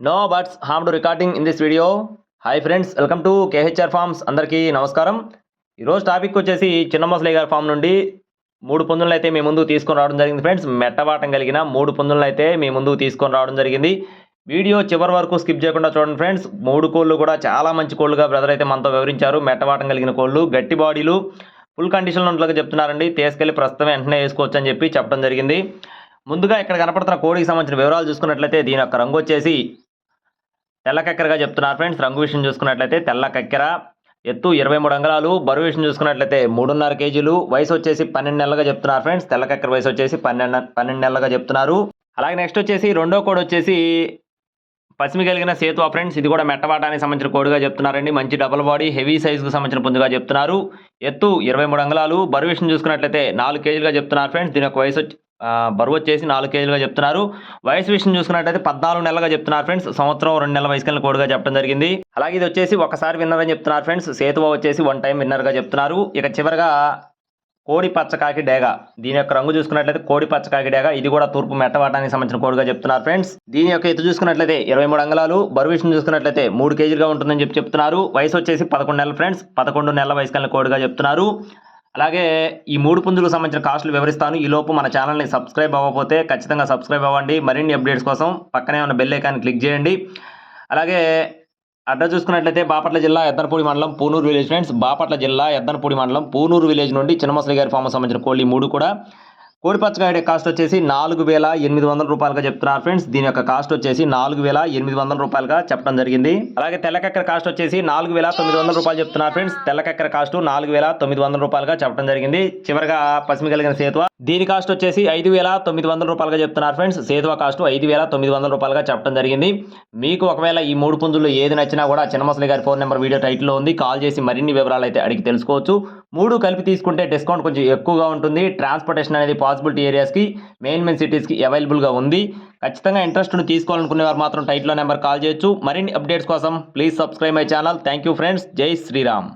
No buts ham to recording in this video hi friends welcome to KHR farms అందరికీ నమస్కారం. ఈరోజు topic వచ్చేసి చిన్న మొసలి గారి ఫామ్ నుండి మూడు పందులను అయితే మీ ముందు తీసుకొని రావడం జరిగింది ఫ్రెండ్స్ మెట్టవాటం కలిగిన మూడు పందులను అయితే మీ ముందు తీసుకొని రావడం జరిగింది. వీడియో చివరి వరకు స్కిప్ చేయకుండా చూడండి ఫ్రెండ్స్ మూడు కోళ్ళు కూడా చాలా మంచి కోళ్ళుగా బ్రదర్ అయితే మనతో వివరించారు. మెట్టవాటం కలిగిన కోళ్ళు గట్టి బాడీలు ఫుల్ కండిషన్లో ఉన్నట్లుగా చెప్తున్నారండి. తీసుకెళ్ళి ప్రస్తుతం వెంటనే వేసుకోవచ్చు అని చెప్పి చెప్పడం జరిగింది. ముందుగా ఇక్కడ కనపడుతున్న కోడికి సంబంధించిన వివరాలు చూసుకున్నట్లయితే దీని యొక్క రంగు వచ్చేసి తెల్ల కక్కెరగా చెప్తున్నారు ఫ్రెండ్స్. రంగు విషయం చూసుకున్నట్లయితే తెల్ల కక్కెర ఎత్తు ఇరవై మూడు అంగళాలు బరువు విషయం చూసుకున్నట్లయితే మూడున్నర కేజీలు వయసు వచ్చేసి పన్నెండు నెలలుగా చెప్తున్నారు ఫ్రెండ్స్. తెల్ల కక్కెర వయసు వచ్చేసి పన్నెండు పన్నెండు నెలలుగా చెప్తున్నారు. అలాగే నెక్స్ట్ వచ్చేసి రెండో కోడ్ వచ్చేసి పసిమి కలిగిన సేతు ఫ్రెండ్స్. ఇది కూడా మెట్టవాటానికి సంబంధించిన కోడిగా చెప్తున్నారండి. మంచి డబుల్ బాడీ హెవీ సైజుకు సంబంధించిన పుంజుగా చెప్తున్నారు. ఎత్తు ఇరవై మూడు అంగళాలు బరువు విషయం చూసుకున్నట్లయితే నాలుగు కేజీలుగా చెప్తున్నారు ఫ్రెండ్స్. దీని యొక్క వయసు వచ్చి- బరువు వచ్చేసి నాలుగు కేజీలుగా చెప్తున్నారు. వయసు విషయం చూసుకున్నట్లయితే పద్నాలుగు నెలలుగా చెప్తున్నారు ఫ్రెండ్స్. సంవత్సరం రెండు నెలల వయసు కలిగిన కోడిగా చెప్పడం జరిగింది. అలాగే ఇది వచ్చేసి ఒకసారి విన్నర్ అని చెప్తున్నారు ఫ్రెండ్స్. సేతువ వచ్చేసి వన్ టైం విన్నర్గా చెప్తున్నారు. ఇక చివరిగా కోడి పచ్చకాకి డేగ. దీని యొక్క రంగు చూసుకున్నట్లయితే కోడి పచ్చకాకి డేగ. ఇది కూడా తూర్పు మెట్టవాటానికి సంబంధించిన కోడిగా చెప్తున్నారు ఫ్రెండ్స్. దీని యొక్క ఎత్తు చూసుకున్నట్లయితే ఇరవై మూడు అంగళాలు. బరువు విషయం చూసుకున్నట్లయితే మూడు కేజీలుగా ఉంటుందని చెప్పి చెప్తున్నారు. వయసు వచ్చేసి పదకొండు నెలలు ఫ్రెండ్స్. పదకొండు నెలల వయసు కలిగిన కోడిగా చెప్తున్నారు. అలాగే ఈ మూడు పుంజులకు సంబంధించిన కాస్టులు వివరిస్తాను. ఈ లోపు మన ఛానల్ని సబ్స్క్రైబ్ అవ్వకపోతే ఖచ్చితంగా సబ్స్క్రైబ్ అవ్వండి. మరిన్ని అప్డేట్స్ కోసం పక్కనే ఉన్న బెల్ ఐకాన్ క్లిక్ చేయండి. అలాగే అడ్రస్ చూసుకున్నట్లయితే బాపట్ల జిల్లా ఎద్దనపూడి మండలం పూనూరు విలేజ్ ఫ్రెండ్స్. బాపట్ల జిల్లా ఎద్దనపూడి మండలం పూనూరు విలేజ్ నుండి చిన్నమసలి గారి ఫామ్ సంబంధించిన కోళ్ళు మూడు కూడా. కోడి పచ్చకాయ కాస్ట్ వచ్చేసి నాలుగు వేల ఎనిమిది వందల రూపాయలుగా చెప్తున్నారు ఫ్రెండ్స్. దీని యొక్క కాస్ట్ వచ్చేసి నాలుగు వేల ఎనిమిది వందల రూపాయలుగా చెప్పడం జరిగింది. అలాగే తెల్లకక్కర కాస్ట్ వచ్చేసి నాలుగు వేల తొమ్మిది వందల రూపాయలు చెప్తున్నారు ఫ్రెండ్స్. తెల్లకక్కర కాస్ట్ నాలుగు వేల తొమ్మిది వందల రూపాయలుగా చెప్పడం జరిగింది. చివరగా పసిమి కలిగిన సేతువ దీని కాస్ట్ వచ్చేసి ఐదు వేల తొమ్మిది వందల రూపాయలుగా చెప్తున్నారు ఫ్రెండ్స్. సేతువ కాస్ట్ ఐదు వేల తొమ్మిది వందల రూపాయలుగా చెప్పడం జరిగింది. మీకు ఒకవేళ ఈ మూడు పుంజులు ఏది నచ్చినా కూడా చిన్నమసలి గారి ఫోన్ నెంబర్ వీడియో టైటిల్లో ఉంది. కాల్ చేసి మరిన్ని వివరాలు అయితే అడిగి తెలుసుకోవచ్చు. మూడు కలిపి తీసుకుంటే డిస్కౌంట్ కొంచెం ఎక్కువగా ఉంటుంది. ట్రాన్స్పోర్టేషన్ అనేది పాసిబిలిటీ ఏరియాస్కి మెయిన్ మెయిన్ సిటీస్కి అవైలబుల్గా ఉంది. ఖచ్చితంగా ఇంట్రెస్ట్ను తీసుకోవాలనుకునే వారు మాత్రం టైట్లో నెంబర్ కాల్ చేయొచ్చు. మరిన్ని అప్డేట్స్ కోసం please subscribe my channel. Thank you friends. జై శ్రీరామ్.